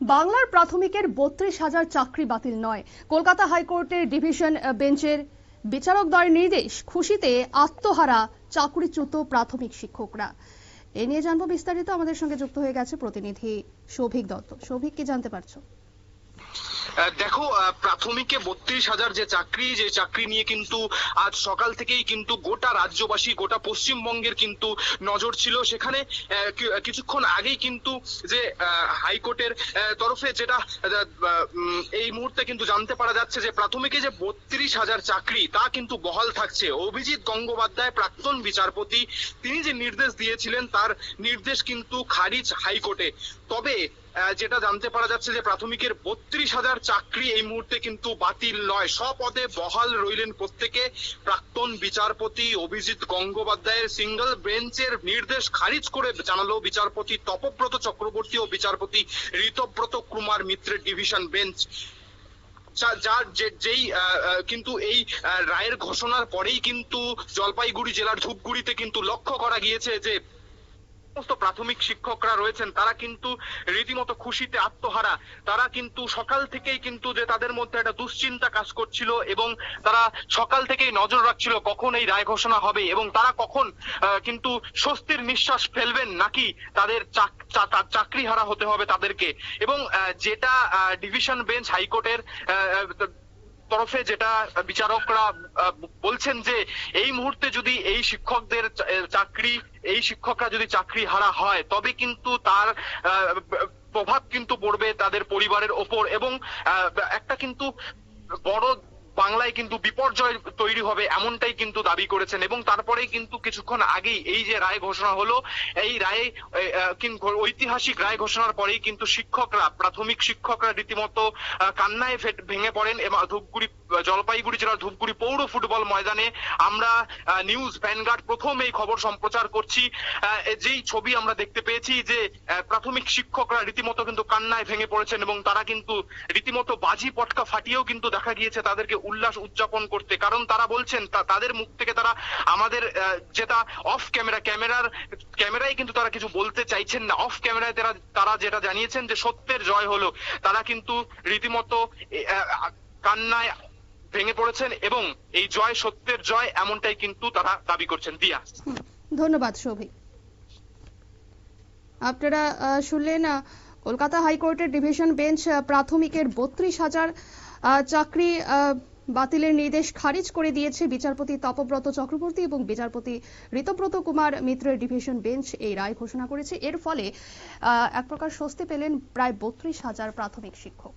বাংলার প্রাথমিকের বত্রিশ হাজার চাকরি বাতিল নয়। কলকাতা হাইকোর্টের ডিভিশন বেঞ্চের বিচারক বিচারকদ্বয়ের নির্দেশ, খুশিতে আত্মহারা চাকরিচ্যুত প্রাথমিক শিক্ষকরা। এ নিয়ে জানব বিস্তারিত। আমাদের সঙ্গে যুক্ত হয়ে গেছে প্রতিনিধি সৌভিক দত্ত। সৌভিক কি জানতে পারছ? দেখো প্রাথমিকে বত্রিশ হাজার যে চাকরি যে চাকরি নিয়ে কিন্তু আজ সকাল থেকেই কিন্তু গোটা রাজ্যবাসী, গোটা পশ্চিমবঙ্গের কিন্তু নজর ছিল। সেখানে কিছুক্ষণ আগেই কিন্তু যে হাইকোর্টের তরফে যেটা এই মুহূর্তে কিন্তু জানতে পারা যাচ্ছে যে, প্রাথমিকে যে বত্রিশ হাজার চাকরি, তা কিন্তু বহাল থাকছে। অভিজিৎ গঙ্গোপাধ্যায়, প্রাক্তন বিচারপতি, তিনি যে নির্দেশ দিয়েছিলেন, তার নির্দেশ কিন্তু খারিজ হাইকোর্টে। তবে যেটা জানতে পারা যাচ্ছে যে প্রাথমিকের বত্রিশ হাজার চাকরি এই মুহূর্তে কিন্তু বাতিল নয়। স্বপদে বহাল রইলেন প্রত্যেকে। প্রাক্তন বিচারপতি অভিজিৎ গঙ্গোপাধ্যায়ের সিঙ্গল বেঞ্চের নির্দেশ খারিজ করে জানালো বিচারপতি তপব্রত চক্রবর্তী ও বিচারপতি ঋতব্রত কুমার মিত্রের ডিভিশন বেঞ্চ। যার যেই কিন্তু এই রায়ের ঘোষণার পরেই কিন্তু জলপাইগুড়ি জেলার ধূপগুড়িতে কিন্তু লক্ষ্য করা গিয়েছে যে সমস্ত প্রাথমিক শিক্ষকরা রয়েছেন, তারা কিন্তু রীতিমতো খুশিতে আত্মহারা। তারা কিন্তু সকাল থেকেই কিন্তু যে তাদের মধ্যে একটা দুশ্চিন্তা কাজ করছিল এবং তারা সকাল থেকেই নজর রাখছিল কখন এই রায় ঘোষণা হবে এবং তারা কখন কিন্তু স্বস্তির নিঃশ্বাস ফেলবেন নাকি তাদের চাকরি হারা হতে হবে তাদেরকে। এবং যেটা ডিভিশন বেঞ্চ হাইকোর্টের তরফে যেটা বিচারকরা বলছেন যে এই মুহূর্তে যদি এই শিক্ষকদের চাকরি, এই শিক্ষকরা যদি চাকরি হারা হয়, তবে কিন্তু তার প্রভাব কিন্তু পড়বে তাদের পরিবারের ওপর এবং একটা কিন্তু বড় বাংলায় কিন্তু বিপর্যয় তৈরি হবে এমনটাই কিন্তু দাবি করেছেন এবং তারপরেই কিন্তু কিছুক্ষণ আগেই এই যে রায় ঘোষণা হলো, এই রায়ে ঐতিহাসিক রায় ঘোষণার পরেই কিন্তু শিক্ষকরা, প্রাথমিক শিক্ষকরা রীতিমতো কান্নায় ভেঙে পড়েন এবং ধূপগুড়ি জলপাইগুড়ি জেলার ধূপগুড়ি পৌর ফুটবল ময়দানে আমরা নিউজ ভ্যানগার্ড প্রথম এই খবর সম্প্রচার করছি। যেই ছবি আমরা দেখতে পেয়েছি যে প্রাথমিক শিক্ষকরা রীতিমতো কিন্তু কান্নায় ভেঙে পড়েছেন এবং তারা কিন্তু রীতিমতো বাজি পটকা ফাটিয়েও কিন্তু দেখা গিয়েছে তাদেরকে উল্লাস উদযাপন করতে। কারণ তারা বলছেন তাদের মুখ থেকে তারা আমাদের যেটা অফ ক্যামেরা ক্যামেরার, ক্যামেরায় কিন্তু তারা কিছু বলতে চাইছেন না। অফ ক্যামেরায় তারা তারা যেটা জানিয়েছেন যে সত্যের জয় হলো। তারা কিন্তু রীতিমতো কান্নায় ভেঙে পড়েছেন এবং এই জয় সত্যের জয় এমনটাই কিন্তু তারা দাবি করছেন দিয়া। ধন্যবাদ, সৌভিক। আপনারা শুনলেন কলকাতা হাইকোর্টের ডিভিশন বেঞ্চ প্রাথমিকের বত্রিশ হাজার চাকরি বাতিলের নির্দেশ খারিজ করে দিয়েছে বিচারপতি তপব্রত চক্রবর্তী এবং বিচারপতি ঋতব্রত কুমার মিত্রের ডিভিশন বেঞ্চ এই রায় ঘোষণা করেছে। এর ফলে এক প্রকার স্বস্তি পেলেন প্রায় বত্রিশ হাজার প্রাথমিক শিক্ষক।